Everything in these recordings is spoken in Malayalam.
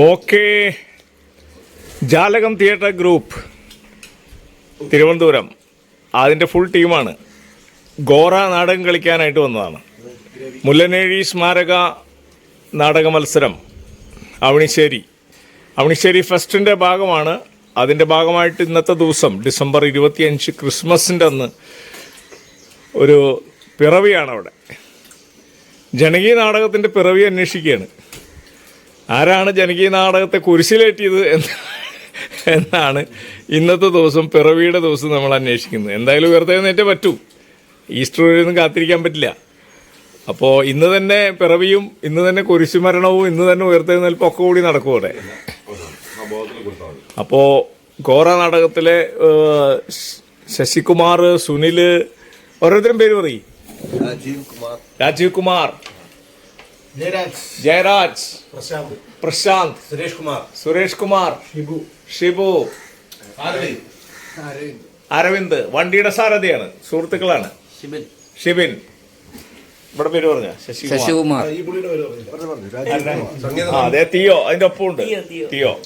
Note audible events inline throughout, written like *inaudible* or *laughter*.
ഓക്കെ. ജാലകം തിയേറ്റർ ഗ്രൂപ്പ് തിരുവനന്തപുരം. അതിന്റെ ഫുൾ ടീമാണ് ഗോറ നാടകം കളിക്കാനായിട്ട് വന്നതാണ്. മുല്ലനേഴി സ്മാരക നാടക മത്സരം അവണിശ്ശേരി. അവണിശ്ശേരി ഫെസ്റ്റിന്റെ ഭാഗമാണ്. അതിന്റെ ഭാഗമായിട്ട് ഇന്നത്തെ ദിവസം ഡിസംബർ ഇരുപത്തിയഞ്ച് ക്രിസ്മസിന്റെ അന്ന് ഒരു പിറവിയാണ് അവിടെ ജനകീയ നാടകത്തിന്റെ പിറവി അന്വേഷിക്കുകയാണ്. ആരാണ് ജനകീയ നാടകത്തെ കുരിശിലേറ്റിയത് എന്ന് എന്നാണ് ഇന്നത്തെ ദിവസം പിറവിയുടെ ദിവസം നമ്മൾ അന്വേഷിക്കുന്നത്. എന്തായാലും ഉയർത്തേ നേറ്റേ പറ്റൂ. ഈസ്റ്റർ വരെയൊന്നും കാത്തിരിക്കാൻ പറ്റില്ല. അപ്പോൾ ഇന്ന് തന്നെ പിറവിയും ഇന്ന് തന്നെ കുരിശുമരണവും ഇന്ന് തന്നെ ഉയർത്തെഴുന്നേൽപ്പും ഒക്കെ കൂടി നടക്കും അവിടെ. അപ്പോൾ ഗോറ നാടകത്തിലെ ശശികുമാർ സുനിൽ ഓരോരുത്തരും പേര് പറയും. രാജീവ് കുമാർ. രാജീവ് കുമാർ. ജയരാജ് ജയരാജ്. പ്രശാന്ത്. പ്രശാന്ത്. സുരേഷ് കുമാർ. സുരേഷ് കുമാർ. ഷിബു. ഷിബു. അരവിന്ദ്. വണ്ടിയുടെ സാരഥിയാണ്. സുഹൃത്തുക്കളാണ്. ഷിബിൻ. ഇവിടെ പേര് പറഞ്ഞ? ശശികുമാർ. അതെ തിയോ. അതിന്റെ ഒപ്പമുണ്ട്. തിയോ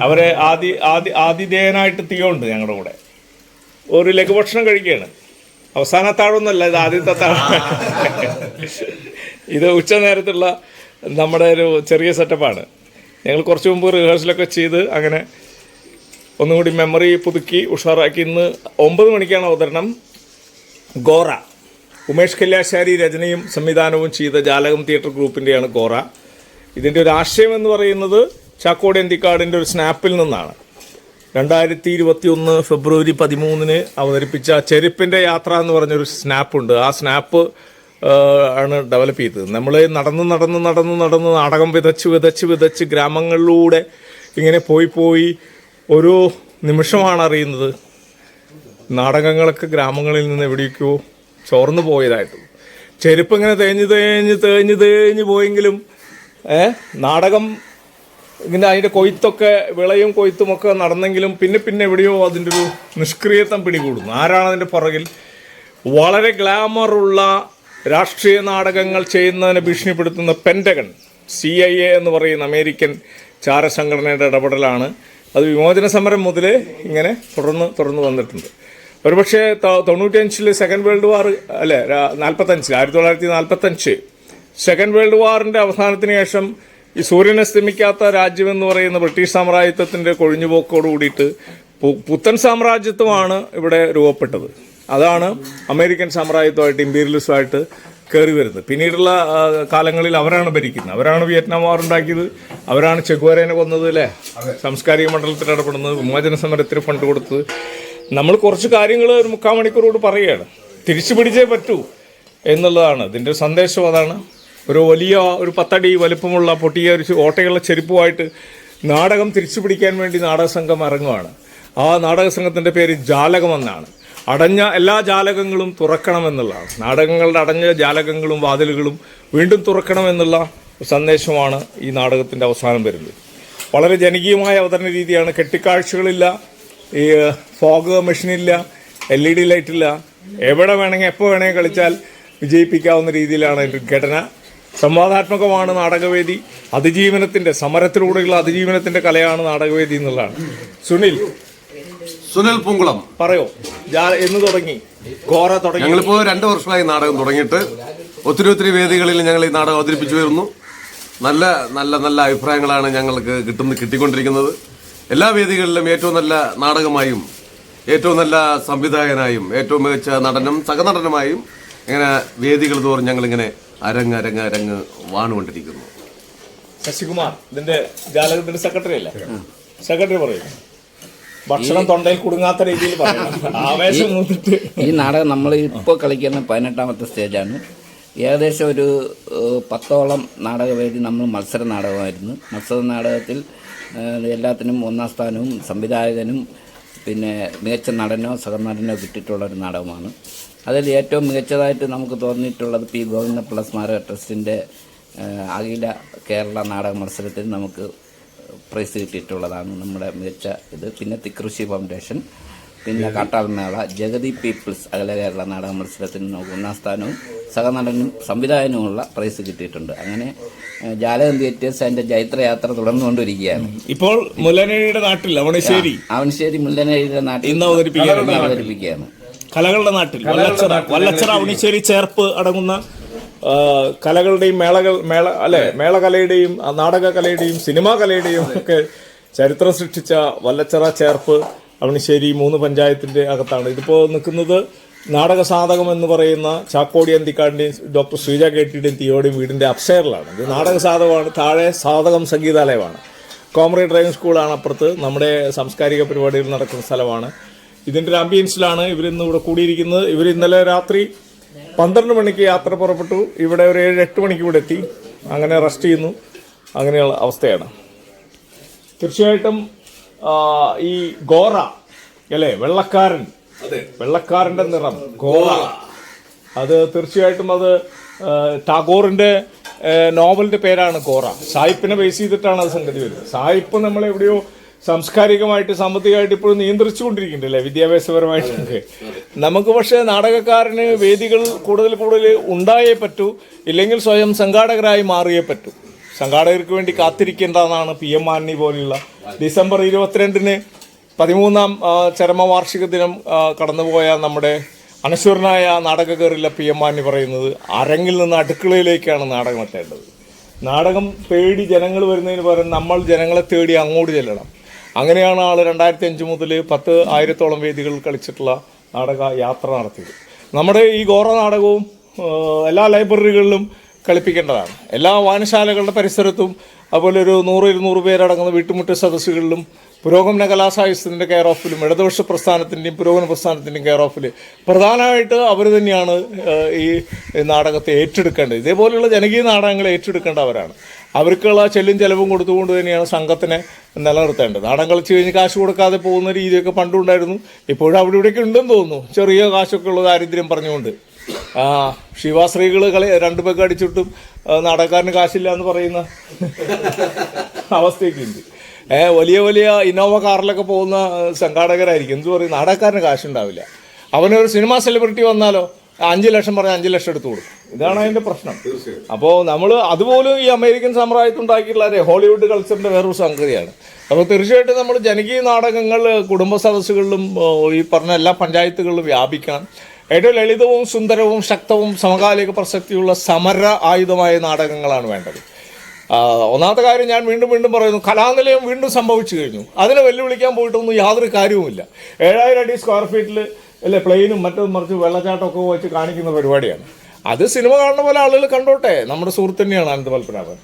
അവർ ആദി ആദി ആതിഥേയനായിട്ട് തിയോ ഉണ്ട് ഞങ്ങളുടെ കൂടെ. ഒരു ലഘുഭക്ഷണം കഴിക്കുകയാണ്. അവസാന താഴൊന്നുമല്ല ഇത് ആദ്യത്തെ താഴ് ഇത് ഉച്ച നേരത്തുള്ള നമ്മുടെ ഒരു ചെറിയ സെറ്റപ്പാണ് ഞങ്ങൾ കുറച്ച് മുമ്പ് റിഹേഴ്സലൊക്കെ ചെയ്ത് അങ്ങനെ ഒന്നുകൂടി മെമ്മറി പുതുക്കി ഉഷാറാക്കി ഇന്ന് ഒമ്പത് മണിക്കാണ് അവതരണം ഗോറ. ഉമേഷ് കല്യാശാരി രചനയും സംവിധാനവും ചെയ്ത ജാലകം തിയേറ്റർ ഗ്രൂപ്പിന്റെയാണ് ഗോറ. ഇതിന്റെ ഒരു ആശയം എന്ന് പറയുന്നത് ചാക്കോട് എന്തിക്കാടിന്റെ ഒരു സ്നാപ്പിൽ നിന്നാണ്. രണ്ടായിരത്തി ഇരുപത്തി ഒന്ന് ഫെബ്രുവരി പതിമൂന്നിന് അവതരിപ്പിച്ച ചെരുപ്പിന്റെ യാത്ര എന്ന് പറഞ്ഞൊരു സ്നാപ്പുണ്ട് ആ സ്നാപ്പ് ആണ് ഡെവലപ്പ് ചെയ്തത്. നമ്മൾ നടന്ന് നടന്ന് നടന്ന് നടന്ന് നാടകം വിതച്ച് വിതച്ച് വിതച്ച് ഗ്രാമങ്ങളിലൂടെ ഇങ്ങനെ പോയി പോയി ഒരു നിമിഷമാണ് അറിയുന്നത്. നാടകങ്ങളൊക്കെ ഗ്രാമങ്ങളിൽ നിന്ന് എവിടേക്കോ ചോർന്നു പോയതായിട്ട്. ചെരുപ്പ് ഇങ്ങനെ തേഞ്ഞ് തേഞ്ഞ് തേഞ്ഞ് തേഞ്ഞ് പോയെങ്കിലും നാടകം ഇങ്ങനെ അതിന്റെ കൊയ്ത്തൊക്കെ വിളയും കൊയ്ത്തും ഒക്കെ നടന്നെങ്കിലും പിന്നെ പിന്നെ എവിടെയോ അതിന്റെ ഒരു നിഷ്ക്രിയത്വം പിടികൂടുന്നു. ആരാണ് അതിന്റെ പുറകിൽ? വളരെ ഗ്ലാമറുള്ള രാഷ്ട്രീയ നാടകങ്ങൾ ചെയ്യുന്നതിനെ ഭീഷണിപ്പെടുത്തുന്ന പെന്റഗൺ സി ഐ എ എന്ന് പറയുന്ന അമേരിക്കൻ ചാരസംഘടനയുടെ ഇടപെടലാണ്. അത് വിമോചന സമരം മുതൽ ഇങ്ങനെ തുടർന്ന് തുടർന്ന് വന്നിട്ടുണ്ട്. ഒരുപക്ഷെ തൊണ്ണൂറ്റിയഞ്ചിൽ സെക്കൻഡ് വേൾഡ് വാർ അല്ലെ നാൽപ്പത്തഞ്ചിൽ ആയിരത്തി തൊള്ളായിരത്തി നാൽപ്പത്തഞ്ച് സെക്കൻഡ് വേൾഡ് വാറിന്റെ അവസാനത്തിന് ശേഷം ഈ സൂര്യനെ രാജ്യം എന്ന് പറയുന്ന ബ്രിട്ടീഷ് സാമ്രാജ്യത്വത്തിന്റെ കൊഴിഞ്ഞുപോക്കോട് കൂടിയിട്ട് പുത്തൻ സാമ്രാജ്യത്വമാണ് ഇവിടെ രൂപപ്പെട്ടത്. അതാണ് അമേരിക്കൻ സാമ്രാജ്യത്വമായിട്ട് ഇമ്പീരിയലിസമായിട്ട് കയറി വരുന്നത്. പിന്നീടുള്ള കാലങ്ങളിൽ അവരാണ് ഭരിക്കുന്നത്. അവരാണ് വിയറ്റ്നാം വാർ ഉണ്ടാക്കിയത്. അവരാണ് ചെഗുവരേനെ കൊന്നത് അല്ലേ? സാംസ്കാരിക മണ്ഡലത്തിൽ ഇടപെടുന്നത് വിമോചന സമരത്തിന് ഫണ്ട് കൊടുത്തത്. നമ്മൾ കുറച്ച് കാര്യങ്ങൾ ഒരു മുക്കാൽ മണിക്കൂറോട് പറയുകയാണ്. തിരിച്ചു പിടിച്ചേ പറ്റൂ എന്നുള്ളതാണ്. ഇതിന്റെ സന്ദേശം അതാണ്. ഒരു വലിയ ഒരു പത്തടി വലിപ്പമുള്ള പൊട്ടിയ ഒരു ഓട്ടയുള്ള ചെരുപ്പുമായിട്ട് നാടകം തിരിച്ചു പിടിക്കാൻ വേണ്ടി നാടക സംഘം ഇറങ്ങുവാണ്. ആ നാടക സംഘത്തിന്റെ പേര് ജാലകം എന്നാണ് അടഞ്ഞ എല്ലാ ജാലകങ്ങളും തുറക്കണമെന്നുള്ളതാണ്. നാടകങ്ങളുടെ അടഞ്ഞ ജാലകങ്ങളും വാതിലുകളും വീണ്ടും തുറക്കണമെന്നുള്ള സന്ദേശമാണ് ഈ നാടകത്തിന്റെ അവസാനം വരുന്നത്. വളരെ ജനകീയമായ അവതരണ രീതിയാണ്. കെട്ടിക്കാഴ്ചകളില്ല ഈ ഫോഗ് മെഷീനില്ല എൽ ഇ ഡി ലൈറ്റില്ല. എവിടെ വേണമെങ്കിൽ എപ്പോൾ വേണമെങ്കിൽ കളിച്ചാൽ വിജയിപ്പിക്കാവുന്ന രീതിയിലാണ് എന്റെ ഘടന. സംവാദാത്മകമാണ് നാടകവേദി. അതിജീവനത്തിന്റെ സമരത്തിലൂടെയുള്ള അതിജീവനത്തിന്റെ കലയാണ് നാടകവേദി എന്നുള്ളതാണ്. സുനിൽ സുനിൽ പൂങ്കുളം. പറയോ. എന്ന് തുടങ്ങി. ഘോര തുടങ്ങി. ഞങ്ങളിപ്പോ രണ്ടു വർഷമായി നാടകം തുടങ്ങിയിട്ട്. ഒത്തിരി ഒത്തിരി വേദികളിൽ ഞങ്ങൾ ഈ നാടകം അവതരിപ്പിച്ചു വരുന്നു നല്ല നല്ല നല്ല അഭിപ്രായങ്ങളാണ് ഞങ്ങൾക്ക് കിട്ടുന്ന കിട്ടിക്കൊണ്ടിരിക്കുന്നത്. എല്ലാ വേദികളിലും ഏറ്റവും നല്ല നാടകമായും ഏറ്റവും നല്ല സംവിധായകനായും ഏറ്റവും മികച്ച നടനും സഹനടനുമായും ഇങ്ങനെ വേദികൾ തോറും ഞങ്ങളിങ്ങനെ അരങ്ങ് അരങ്ങ് അരങ്ങ് വാണുകൊണ്ടിരിക്കുന്നു. ശശികുമാർ ഇതിന്റെ ജാലകത്തിന്റെ സെക്രട്ടറി അല്ലേ? സെക്രട്ടറി പറയും ഭക്ഷണം തൊണ്ടയിൽ കുടുങ്ങാത്ത രീതിയിൽ *laughs* ആവേശം ഈ നാടകം നമ്മൾ ഇപ്പോൾ കളിക്കുന്ന പതിനെട്ടാമത്തെ സ്റ്റേജാണ്. ഏകദേശം ഒരു പത്തോളം നാടകവേദി നമ്മൾ മത്സര നാടകമായിരുന്നു. മത്സര നാടകത്തിൽ എല്ലാത്തിനും ഒന്നാം സ്ഥാനവും സംവിധായകനും പിന്നെ മികച്ച നടനോ സഹനടനോ കിട്ടിയിട്ടുള്ള ഒരു നാടകമാണ്. അതിൽ ഏറ്റവും മികച്ചതായിട്ട് നമുക്ക് തോന്നിയിട്ടുള്ളത് പി ഗോവിന്ദപിള്ള സ്മാരക ട്രസ്റ്റിന്റെ അഖില കേരള നാടക മത്സരത്തിൽ നമുക്ക് പ്രൈസ് കിട്ടിയിട്ടുള്ളതാണ് നമ്മുടെ മികച്ച ഇത്. പിന്നെ തിക്കൃഷി ഫൗണ്ടേഷൻ പിന്നെ കാട്ടാൽമേള ജഗതി പീപ്പിൾസ് അഖില കേരള നാടക മത്സരത്തിന് ഒന്നാം സ്ഥാനവും സഹനടനും സംവിധായകനുമുള്ള പ്രൈസ് കിട്ടിയിട്ടുണ്ട്. അങ്ങനെ ജാലകം തിയേറ്റേഴ്സ് അതിന്റെ ജൈത്രയാത്ര തുടർന്നുകൊണ്ടിരിക്കുകയാണ്. ഇപ്പോൾ മുല്ലനഴിയുടെ നാട്ടിൽ അവണശ്ശേരി അവണശ്ശേരി മുല്ലനേഴിയുടെ നാട്ടിൽ ഇന്ന് അവതരിപ്പിക്കുകയാണ് കലകളുടെ നാട്ടിൽ വല്ലച്ചറ വല്ലച്ചറ അവണിശ്ശേരി ചേർപ്പ് അടങ്ങുന്ന കലകളുടെയും മേളകൾ മേള അല്ലെ? മേളകലയുടെയും ആ, നാടക കലയുടെയും സിനിമാ കലയുടെയും ഒക്കെ ചരിത്രം സൃഷ്ടിച്ച വല്ലച്ചറ ചേർപ്പ് അവണിശ്ശേരി മൂന്ന് പഞ്ചായത്തിന്റെ അകത്താണ്. ഇതിപ്പോ നിൽക്കുന്നത് നാടക സാധകം എന്ന് പറയുന്ന ചാക്കോടി അന്തിക്കാടിന്റെയും ഡോക്ടർ ശ്രീജ കേട്ടിയുടെയും തിയോടെയും വീടിന്റെ അപ്സേറിലാണ്. ഇത് നാടക സാധകമാണ് താഴെ സാധകം സംഗീതാലയമാണ്. കോമറേഡ് ഡ്രൈവിംഗ് സ്കൂളാണ് അപ്പുറത്ത്. നമ്മുടെ സാംസ്കാരിക പരിപാടികൾ നടക്കുന്ന സ്ഥലമാണ്. ഇതിന്റെ ഒരു ആംബിയൻസിലാണ് ഇവരിന്ന് ഇവിടെ കൂടിയിരിക്കുന്നത്. ഇവർ ഇന്നലെ രാത്രി പന്ത്രണ്ട് മണിക്ക് യാത്ര പുറപ്പെട്ടു. ഇവിടെ ഒരു ഏഴ് എട്ട് മണിക്ക് ഇവിടെ എത്തി. അങ്ങനെ റെസ്റ്റ് ചെയ്യുന്നു. അങ്ങനെയുള്ള അവസ്ഥയാണ്. തീർച്ചയായിട്ടും ഈ ഗോറ അല്ലേ? വെള്ളക്കാരൻ. വെള്ളക്കാരന്റെ നിറം. ഗോറ. അത് തീർച്ചയായിട്ടും അത് ടാഗോറിന്റെ നോവലിന്റെ പേരാണ് ഗോറ. സായിപ്പിനെ ബേസ് ചെയ്തിട്ടാണ് അത് സംഗതി വരുന്നത്. സായിപ്പ് നമ്മൾ എവിടെയോ സാംസ്കാരികമായിട്ട് സാമ്പത്തികമായിട്ട് ഇപ്പോഴും നിയന്ത്രിച്ചുകൊണ്ടിരിക്കുന്നുണ്ടല്ലേ വിദ്യാഭ്യാസപരമായിട്ടൊക്കെ നമുക്ക് പക്ഷേ നാടകക്കാരന് വേദികൾ കൂടുതൽ കൂടുതൽ ഉണ്ടായേ പറ്റൂ ഇല്ലെങ്കിൽ സ്വയം സംഘാടകരായി മാറിയേ പറ്റൂ. സംഘാടകർക്ക് വേണ്ടി കാത്തിരിക്കേണ്ടതാണ് പി എം മാന്നി പോലെയുള്ള. ഡിസംബർ ഇരുപത്തിരണ്ടിന് പതിമൂന്നാം ചരമവാർഷിക ദിനം കടന്നുപോയ നമ്മുടെ അനശ്വരനായ നാടകക്കാരില്ല പി എം മാന്നി പറയുന്നത് അരങ്ങിൽ നിന്ന് അടുക്കളയിലേക്കാണ് നാടകം എത്തേണ്ടത്. നാടകം പേടി ജനങ്ങൾ വരുന്നതിന് പകരം നമ്മൾ ജനങ്ങളെ തേടി അങ്ങോട്ട് ചെല്ലണം. അങ്ങനെയാണ് ആൾ രണ്ടായിരത്തി അഞ്ച് മുതൽ പത്ത് ആയിരത്തോളം വേദികൾ കളിച്ചിട്ടുള്ള നാടക യാത്ര നടത്തിയത്. നമ്മുടെ ഈ ഗോറ നാടകവും എല്ലാ ലൈബ്രറികളിലും കളിപ്പിക്കേണ്ടതാണ്. എല്ലാ വായനശാലകളുടെ പരിസരത്തും അതുപോലെ ഒരു നൂറ് ഇരുന്നൂറ് പേരടങ്ങുന്ന വീട്ടുമുട്ട് സദസ്സുകളിലും പുരോഗമന കലാസാഹിത്യത്തിന്റെ കെയർ ഓഫിലും ഇടതുപക്ഷ പ്രസ്ഥാനത്തിന്റെയും പുരോഗമന പ്രസ്ഥാനത്തിന്റെയും കെയർ ഓഫിൽ പ്രധാനമായിട്ട് അവർ തന്നെയാണ് ഈ നാടകത്തെ ഏറ്റെടുക്കേണ്ടത്. ഇതേപോലെയുള്ള ജനകീയ നാടകങ്ങൾ ഏറ്റെടുക്കേണ്ടവരാണ്. അവർക്കുള്ള ചെല്ലും ചെലവും കൊടുത്തുകൊണ്ട് തന്നെയാണ് സംഘത്തിനെ നിലനിർത്തേണ്ടത്. നാടൻ കളിച്ചു കഴിഞ്ഞ് കാശ് കൊടുക്കാതെ പോകുന്ന രീതിയൊക്കെ പണ്ടുണ്ടായിരുന്നു. ഇപ്പോഴും അവിടെ ഇവിടെയൊക്കെ ഉണ്ടെന്ന് തോന്നുന്നു. ചെറിയ കാശൊക്കെ ഉള്ള ദാരിദ്ര്യം പറഞ്ഞുകൊണ്ട്. ശിവാശ്രീകൾ കളി രണ്ടു പേക്ക് അടിച്ചിട്ടും നാടക്കാരന് കാശില്ല എന്ന് പറയുന്ന അവസ്ഥയൊക്കെ ഉണ്ട്. ഏഹ് വലിയ വലിയ ഇന്നോവ കാറിലൊക്കെ പോകുന്ന സംഘാടകരായിരിക്കും. എന്ത് പറയും? നാടകക്കാരന് കാശുണ്ടാവില്ല. അവനൊരു സിനിമ സെലിബ്രിറ്റി വന്നാലോ? അഞ്ച് ലക്ഷം പറഞ്ഞാൽ അഞ്ച് ലക്ഷം എടുത്തു കൊടുക്കും. ഇതാണ് അതിന്റെ പ്രശ്നം. അപ്പോൾ നമ്മൾ അതുപോലും ഈ അമേരിക്കൻ സമ്പ്രദായത്തിൽ ഉണ്ടാക്കിയിട്ടുള്ള അതെ ഹോളിവുഡ് കൾച്ചറിന്റെ വേറൊരു സംഗതിയാണ്. അപ്പോൾ തീർച്ചയായിട്ടും നമ്മൾ ജനകീയ നാടകങ്ങൾ കുടുംബ സദസ്സുകളിലും ഈ പറഞ്ഞ എല്ലാ പഞ്ചായത്തുകളിലും വ്യാപിക്കണം. ഏറ്റവും ലളിതവും സുന്ദരവും ശക്തവും സമകാലിക പ്രസക്തിയുള്ള സമര ആയുധമായ നാടകങ്ങളാണ് വേണ്ടത്. ഒന്നാമത്തെ കാര്യം ഞാൻ വീണ്ടും വീണ്ടും പറയുന്നു കലാനിലയം വീണ്ടും സംഭവിച്ചു കഴിഞ്ഞു. അതിനെ വെല്ലുവിളിക്കാൻ പോയിട്ടൊന്നും യാതൊരു കാര്യവുമില്ല. ഏഴായിരം അടി സ്ക്വയർ ഫീറ്റിൽ അല്ലെ പ്ലെയിനും മറ്റും മറിച്ച് വെള്ളച്ചാട്ടമൊക്കെ വെച്ച് കാണിക്കുന്ന പരിപാടിയാണ്. അത് സിനിമ കാണുന്ന പോലെ ആളുകൾ കണ്ടോട്ടെ. നമ്മുടെ സുഹൃത്ത് തന്നെയാണ് അനന്ത പത്മനാഭൻ.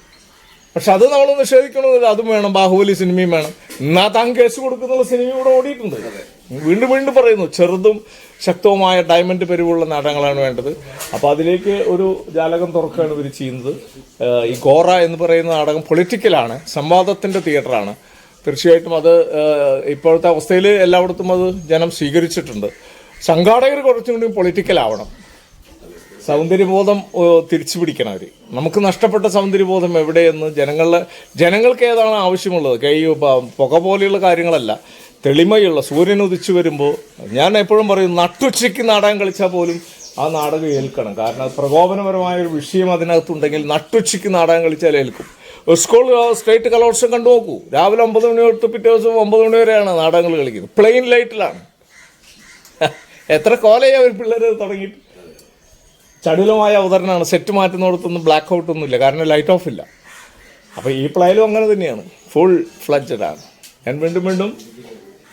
പക്ഷെ അത് നമ്മൾ നിഷേധിക്കണമെന്നില്ല. അതും വേണം. ബാഹുബലി സിനിമയും വേണം. എന്നാ താൻ കേസ് കൊടുക്കുന്ന സിനിമ ഇവിടെ ഓടിയിട്ടുണ്ട്. വീണ്ടും വീണ്ടും പറയുന്നു ചെറുതും ശക്തവുമായ ഡയമണ്ട് പെരുവുള്ള നാടകങ്ങളാണ് വേണ്ടത്. അപ്പോൾ അതിലേക്ക് ഒരു ജാലകം തുറക്കുകയാണ് ഇവർ ചെയ്യുന്നത്. ഈ ഗോറ എന്ന് പറയുന്ന നാടകം പൊളിറ്റിക്കലാണ്. സംവാദത്തിന്റെ തിയേറ്ററാണ്. തീർച്ചയായിട്ടും അത് ഇപ്പോഴത്തെ അവസ്ഥയിൽ എല്ലായിടത്തും അത് ജനം സ്വീകരിച്ചിട്ടുണ്ട്. സംഘാടകർ കുറച്ചും കൂടി പൊളിറ്റിക്കൽ ആവണം. സൗന്ദര്യബോധം തിരിച്ചു പിടിക്കണം അവർ നമുക്ക് നഷ്ടപ്പെട്ട സൗന്ദര്യബോധം എവിടെയെന്ന് ജനങ്ങളിൽ ജനങ്ങൾക്ക് ഏതാണ് ആവശ്യമുള്ളത്? കൈ പുക പോലെയുള്ള കാര്യങ്ങളല്ല. തെളിമയുള്ള സൂര്യൻ ഉദിച്ചു വരുമ്പോൾ ഞാൻ എപ്പോഴും പറയും നട്ടുച്ചയ്ക്ക് നാടകം കളിച്ചാൽ പോലും ആ നാടകം ഏൽക്കണം. കാരണം പ്രകോപനപരമായ ഒരു വിഷയം അതിനകത്തുണ്ടെങ്കിൽ നട്ടുച്ചയ്ക്ക് നാടകം കളിച്ചാൽ ഏൽക്കും. സ്കൂൾ സ്റ്റേറ്റ് കലോത്സവം കണ്ടു നോക്കൂ. രാവിലെ ഒമ്പത് മണി തൊട്ട് പിറ്റേ ദിവസം ഒമ്പത് മണി വരെയാണ് നാടകങ്ങൾ കളിക്കുന്നത്. പ്ലെയിൻ ലൈറ്റിലാണ് എത്ര കോലയാ ഒരു പിള്ളേർ തുടങ്ങി ചടുലമായ അവതരണമാണ് സെറ്റ് മാറ്റുന്നിടത്തൊന്നും ബ്ലാക്ക് ഔട്ട് ഒന്നുമില്ല. കാരണം ലൈറ്റ് ഓഫ് ഇല്ല. അപ്പോൾ ഈ പ്ലയിലും അങ്ങനെ തന്നെയാണ്. ഫുൾ ഫ്ലഡ്ജഡാണ് ഞാൻ വീണ്ടും വീണ്ടും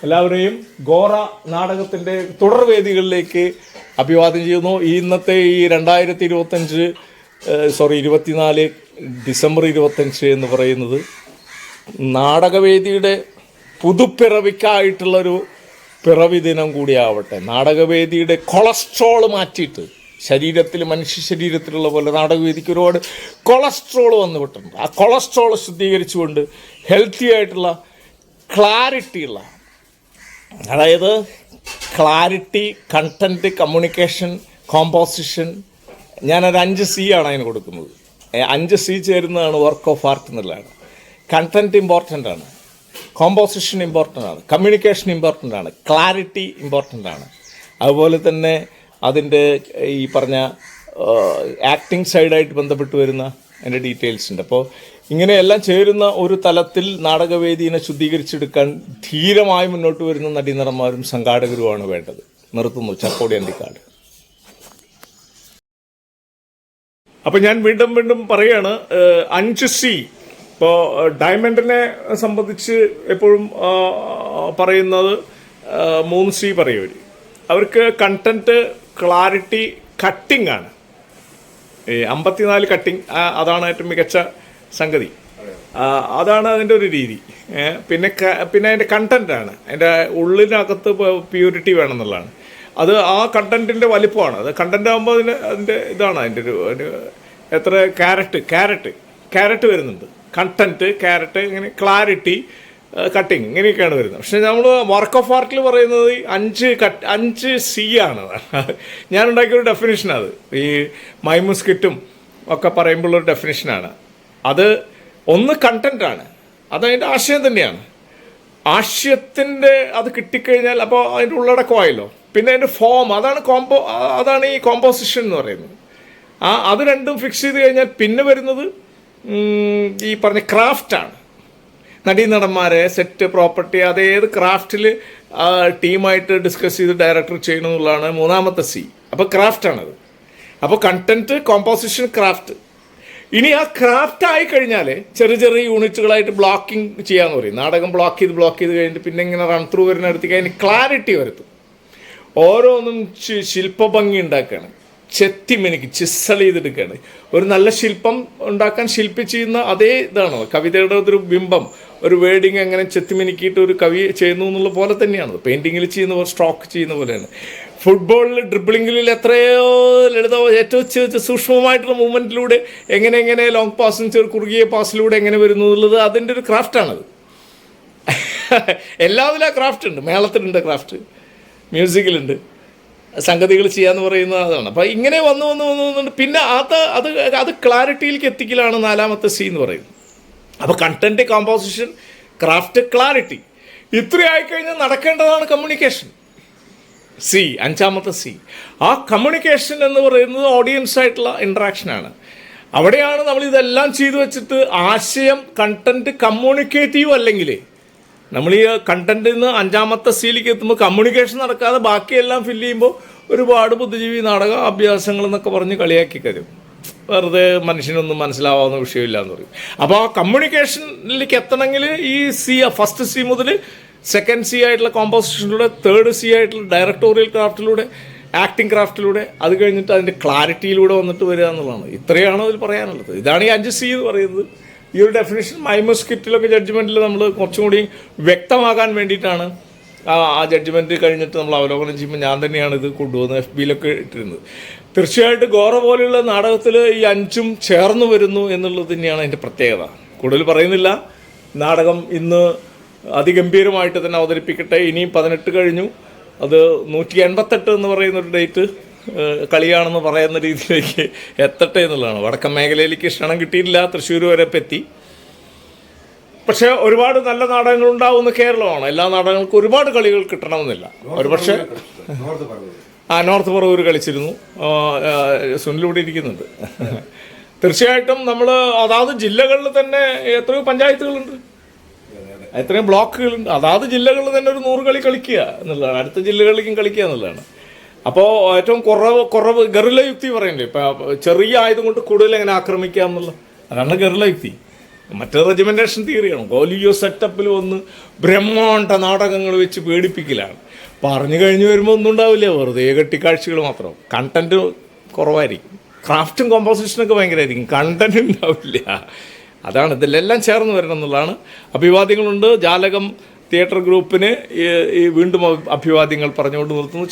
എല്ലാവരെയും ഗോറ നാടകത്തിന്റെ തുടർവേദികളിലേക്ക് അഭിവാദ്യം ചെയ്യുന്നു. ഈ ഇന്നത്തെ ഈ രണ്ടായിരത്തി ഇരുപത്തഞ്ച് സോറി ഇരുപത്തിനാല് ഡിസംബർ ഇരുപത്തഞ്ച് എന്ന് പറയുന്നത് നാടകവേദിയുടെ പുതുപ്പിറവിക്കായിട്ടുള്ളൊരു പിറവി ദിനം കൂടിയാവട്ടെ. നാടകവേദിയുടെ കൊളസ്ട്രോൾ മാറ്റിയിട്ട് ശരീരത്തിൽ മനുഷ്യ ശരീരത്തിലുള്ള പോലെ നാടകവേദിക്ക് ഒരുപാട് കൊളസ്ട്രോൾ വന്നുവിട്ടുണ്ട് ആ കൊളസ്ട്രോൾ ശുദ്ധീകരിച്ചുകൊണ്ട് ഹെൽത്തി ആയിട്ടുള്ള ക്ലാരിറ്റിയുള്ള അതായത് ക്ലാരിറ്റി കണ്ടന്റ് കമ്മ്യൂണിക്കേഷൻ കോമ്പോസിഷൻ ഞാനൊരു അഞ്ച് സി ആണ് അതിന് കൊടുക്കുന്നത്. അഞ്ച് സി ചേരുന്നതാണ് വർക്ക് ഓഫ് ആർട്ട് എന്നുള്ളതാണ്. കണ്ടന്റ് ഇമ്പോർട്ടന്റ് ആണ്. കോമ്പോസിഷൻ ഇമ്പോർട്ടന്റ് ആണ്. കമ്മ്യൂണിക്കേഷൻ ഇമ്പോർട്ടന്റ് ആണ്. ക്ലാരിറ്റി ഇമ്പോർട്ടന്റ് ആണ്. അതുപോലെ തന്നെ അതിന്റെ ഈ പറഞ്ഞ ആക്ടിങ് സൈഡായിട്ട് ബന്ധപ്പെട്ട് വരുന്ന അതിന്റെ ഡീറ്റെയിൽസ് ഉണ്ട്. അപ്പോൾ ഇങ്ങനെയെല്ലാം ചേരുന്ന ഒരു തലത്തിൽ നാടകവേദിയെ ശുദ്ധീകരിച്ചെടുക്കാൻ ധീരമായി മുന്നോട്ട് വരുന്ന നടീനടന്മാരും സംഘാടകരുമാണ് വേണ്ടത്. നിർത്തുന്നു. ചക്കോടി അന്തിക്കാട് അപ്പം ഞാൻ വീണ്ടും വീണ്ടും പറയാണ് അഞ്ച് സി ഇപ്പോൾ ഡയമണ്ടിനെ സംബന്ധിച്ച് എപ്പോഴും പറയുന്നത് മൂന്ന് സി പറയൂര് അവർക്ക് കണ്ടന്റ് ക്ലാരിറ്റി കട്ടിംഗ് ആണ്. ഈ അമ്പത്തിനാല് കട്ടിംഗ് അതാണ് ഏറ്റവും മികച്ച സംഗതി. അതാണ് അതിന്റെ ഒരു രീതി. പിന്നെ പിന്നെ അതിന്റെ കണ്ടന്റാണ് അതിന്റെ ഉള്ളിനകത്ത് പ്യൂരിറ്റി വേണമെന്നുള്ളതാണ് അത് ആ കണ്ടന്റിന്റെ വലിപ്പമാണ്. അത് കണ്ടന്റ് ആകുമ്പോൾ അതിന് അതിന്റെ ഇതാണ്. അതിന്റെ ഒരു എത്ര ക്യാരറ്റ് ക്യാരറ്റ് ക്യാരറ്റ് വരുന്നുണ്ട്. കണ്ടന്റ് ക്യാരറ്റ് ഇങ്ങനെ ക്ലാരിറ്റി കട്ടിങ് ഇങ്ങനെയൊക്കെയാണ് വരുന്നത്. പക്ഷെ നമ്മൾ വർക്ക് ഓഫ് ആർട്ടിൽ പറയുന്നത് അഞ്ച് കട്ട് അഞ്ച് സി ആണ്. *laughs* ഞാൻ ഉണ്ടാക്കിയൊരു ഡെഫിനേഷനാണ് അത്. ഈ മൈമുസ്കിറ്റും ഒക്കെ പറയുമ്പോഴുള്ളൊരു ഡെഫിനേഷനാണ് അത് ഒന്ന് കണ്ടന്റാണ് അതതിന്റെ ആശയം തന്നെയാണ്. ആശയത്തിന്റെ അത് കിട്ടിക്കഴിഞ്ഞാൽ അപ്പോൾ അതിന്റെ ഉള്ളടക്കമായല്ലോ പിന്നെ അതിന്റെ ഫോം അതാണ് കോമ്പോ അതാണ് ഈ കോമ്പോസിഷൻ എന്ന് പറയുന്നത്. ആ അത് രണ്ടും ഫിക്സ് ചെയ്ത് കഴിഞ്ഞാൽ പിന്നെ വരുന്നത് ഈ പറഞ്ഞ ക്രാഫ്റ്റാണ് നടീനടന്മാരെ സെറ്റ് പ്രോപ്പർട്ടി അത് ഏത് ക്രാഫ്റ്റിൽ ടീമായിട്ട് ഡിസ്കസ് ചെയ്ത് ഡയറക്ടർ ചെയ്യണമെന്നുള്ളതാണ് മൂന്നാമത്തെ സി അപ്പോൾ ക്രാഫ്റ്റാണത് അപ്പോൾ കണ്ടന്റ് കോമ്പോസിഷൻ ക്രാഫ്റ്റ് ഇനി ആ ക്രാഫ്റ്റ് ആയി കഴിഞ്ഞാൽ ചെറിയ ചെറിയ യൂണിറ്റുകളായിട്ട് ബ്ലോക്കിംഗ് ചെയ്യാന്ന് പറയും. നാടകം ബ്ലോക്ക് ചെയ്ത് ബ്ലോക്ക് ചെയ്ത് കഴിഞ്ഞിട്ട് പിന്നെ ഇങ്ങനെ റൺ ത്രൂ വരുന്ന അടുത്തേക്ക് അതിന് ക്ലാരിറ്റി വരുത്തും. ഓരോന്നും ശില്പഭംഗി ഉണ്ടാക്കുകയാണ് ചെത്തിമിനിക്ക് ചിസൽ ചെയ്തെടുക്കുകയാണ്. ഒരു നല്ല ശില്പം ഉണ്ടാക്കാൻ ശില്പി ചെയ്യുന്ന അതേ ഇതാണ്? കവിതയുടെ ഒരു ബിംബം ഒരു വേഡിങ് എങ്ങനെ ചെത്തിമെനിക്കിയിട്ട് ഒരു കവി ചെയ്യുന്നു എന്നുള്ള പോലെ തന്നെയാണ് പെയിന്റിങ്ങിൽ ചെയ്യുന്ന സ്ട്രോക്ക് ചെയ്യുന്ന പോലെയാണ്. ഫുട്ബോളിൽ ഡ്രിബിളിങ്ങിൽ എത്രയോ ലളിതോ ഏറ്റവും സൂക്ഷ്മമായിട്ടുള്ള മൂവ്മെന്റിലൂടെ എങ്ങനെ എങ്ങനെ ലോങ് പാസും ചെറു കുറുകിയ പാസിലൂടെ എങ്ങനെ വരുന്നു എന്നുള്ളത് അതിന്റെ ഒരു ക്രാഫ്റ്റാണത് *laughs* എല്ലാത്തിലും ആ ക്രാഫ്റ്റ് ഉണ്ട്. മേളത്തിലുണ്ട് ക്രാഫ്റ്റ് മ്യൂസിക്കിലുണ്ട് സംഗതികൾ ചെയ്യാന്ന് പറയുന്നത് അതാണ്. അപ്പോൾ ഇങ്ങനെ വന്നു വന്നു വന്നു വന്നുകൊണ്ട് പിന്നെ അത് അത് അത് ക്ലാരിറ്റിയിലേക്ക് എത്തിക്കലാണ് നാലാമത്തെ സി എന്ന് പറയുന്നത്. അപ്പോൾ കണ്ടന്റ് കോമ്പോസിഷൻ ക്രാഫ്റ്റ് ക്ലാരിറ്റി ഇത്രയായി കഴിഞ്ഞാൽ നടക്കേണ്ടതാണ് കമ്മ്യൂണിക്കേഷൻ സി അഞ്ചാമത്തെ സി ആ കമ്മ്യൂണിക്കേഷൻ എന്ന് പറയുന്നത് ഓഡിയൻസ് ആയിട്ടുള്ള ഇൻട്രാക്ഷനാണ് അവിടെയാണ് നമ്മൾ ഇതെല്ലാം ചെയ്തു വെച്ചിട്ട് ആശയം കണ്ടന്റ് കമ്മ്യൂണിക്കേറ്റീവ് അല്ലെങ്കിൽ നമ്മൾ ഈ കണ്ടന്റിൽ നിന്ന് അഞ്ചാമത്തെ സീലിലേക്ക് എത്തുമ്പോൾ കമ്മ്യൂണിക്കേഷൻ നടക്കാതെ ബാക്കിയെല്ലാം ഫില്ല് ചെയ്യുമ്പോൾ ഒരുപാട് ബുദ്ധിജീവി നാടക അഭ്യാസങ്ങൾ എന്നൊക്കെ പറഞ്ഞ് കളിയാക്കി തരും. വെറുതെ മനുഷ്യനൊന്നും മനസ്സിലാവാവുന്ന വിഷയമില്ല എന്ന് പറയും. അപ്പോൾ ആ കമ്മ്യൂണിക്കേഷനിലേക്ക് എത്തണമെങ്കിൽ ഈ സി ഫസ്റ്റ് സി മുതൽ സെക്കൻഡ് സി ആയിട്ടുള്ള കോമ്പോസിഷനിലൂടെ തേർഡ് സി ആയിട്ടുള്ള ഡയറക്ടോറിയൽ ക്രാഫ്റ്റിലൂടെ ആക്ടിങ് ക്രാഫ്റ്റിലൂടെ അത് കഴിഞ്ഞിട്ട് അതിന്റെ ക്ലാരിറ്റിയിലൂടെ വന്നിട്ട് വരിക എന്നുള്ളതാണ് ഇത്രയാണ് അതിൽ പറയാനുള്ളത്. ഇതാണ് ഈ അഞ്ച് സി എന്ന് പറയുന്നത്. ഈ ഒരു ഡെഫിനേഷൻ മൈമോസ്കിറ്റിലൊക്കെ ജഡ്ജ്മെന്റിൽ നമ്മൾ കുറച്ചും കൂടി വ്യക്തമാകാൻ വേണ്ടിയിട്ടാണ് ആ ജഡ്ജ്മെന്റ് കഴിഞ്ഞിട്ട് നമ്മൾ അവലോകനം ചെയ്യുമ്പോൾ ഞാൻ തന്നെയാണ് ഇത് കൊണ്ടുപോകുന്നത് എഫ് ബിയിലൊക്കെ ഇട്ടിരുന്നത്. തീർച്ചയായിട്ടും ഗോറ പോലെയുള്ള നാടകത്തിൽ ഈ അഞ്ചും ചേർന്ന് വരുന്നു എന്നുള്ളത് തന്നെയാണ് അതിന്റെ പ്രത്യേകത. കൂടുതൽ പറയുന്നില്ല. നാടകം ഇന്ന് അതിഗംഭീരമായിട്ട് തന്നെ അവതരിപ്പിക്കട്ടെ. ഇനിയും പതിനെട്ട് കഴിഞ്ഞു. അത് നൂറ്റി എൺപത്തെട്ട് എന്ന് പറയുന്നൊരു ഡേറ്റ് കളിയാണെന്ന് പറയുന്ന രീതിയിലേക്ക് എത്തട്ടെ എന്നുള്ളതാണ്. വടക്കൻ മേഖലയിലേക്ക് ക്ഷണം കിട്ടിയില്ല തൃശ്ശൂർ വരെ പറ്റി പക്ഷേ ഒരുപാട് നല്ല നാടകങ്ങൾ ഉണ്ടാവുന്ന കേരളമാണ്. എല്ലാ നാടകങ്ങൾക്കും ഒരുപാട് കളികൾ കിട്ടണമെന്നില്ല. ഒരുപക്ഷെ ആ നോർത്ത് പറവൂർ കളിച്ചിരുന്നു. സുനിലൂടെ ഇരിക്കുന്നുണ്ട്. തീർച്ചയായിട്ടും നമ്മൾ അതാത് ജില്ലകളിൽ തന്നെ എത്രയോ പഞ്ചായത്തുകളുണ്ട്. എത്രയും ബ്ലോക്കുകളുണ്ട്. അതാത് ജില്ലകളിൽ തന്നെ ഒരു നൂറ് കളി കളിക്കുക എന്നുള്ളതാണ്. അടുത്ത ജില്ലകളിലേക്കും കളിക്കുക എന്നുള്ളതാണ്. അപ്പോൾ ഏറ്റവും കുറവ് കുറവ് ഗറില യുക്തി പറയണ്ടേ? ഇപ്പം ചെറിയ ആയുധം കൊണ്ട് കൂടുതൽ എങ്ങനെ ആക്രമിക്കുക എന്നുള്ള അതാണ് ഗറില യുക്തി. മറ്റേ റെജിമെന്റേഷൻ തിയറിയാണ് ഗോലിയോ സെറ്റപ്പിൽ വന്ന് ബ്രഹ്മാണ്ട നാടകങ്ങൾ വെച്ച് പേടിപ്പിക്കലാണ്. പറഞ്ഞു കഴിഞ്ഞ് വരുമ്പോൾ ഒന്നും ഉണ്ടാവില്ല. വെറുതെ കെട്ടിക്കാഴ്ചകൾ മാത്രം. കണ്ടന്റ് കുറവായിരിക്കും. ക്രാഫ്റ്റും കോമ്പോസിഷനൊക്കെ ഭയങ്കരമായിരിക്കും കണ്ടന്റ് ഉണ്ടാവില്ല. അതാണ് ഇതിലെല്ലാം ചേർന്ന് വരണം എന്നുള്ളതാണ് അഭിവാദ്യങ്ങളുണ്ട്. ജാലകം തിയേറ്റർ ഗ്രൂപ്പിന് ഈ വീണ്ടും അഭിവാദ്യങ്ങൾ പറഞ്ഞുകൊണ്ട് നിർത്തുന്നു.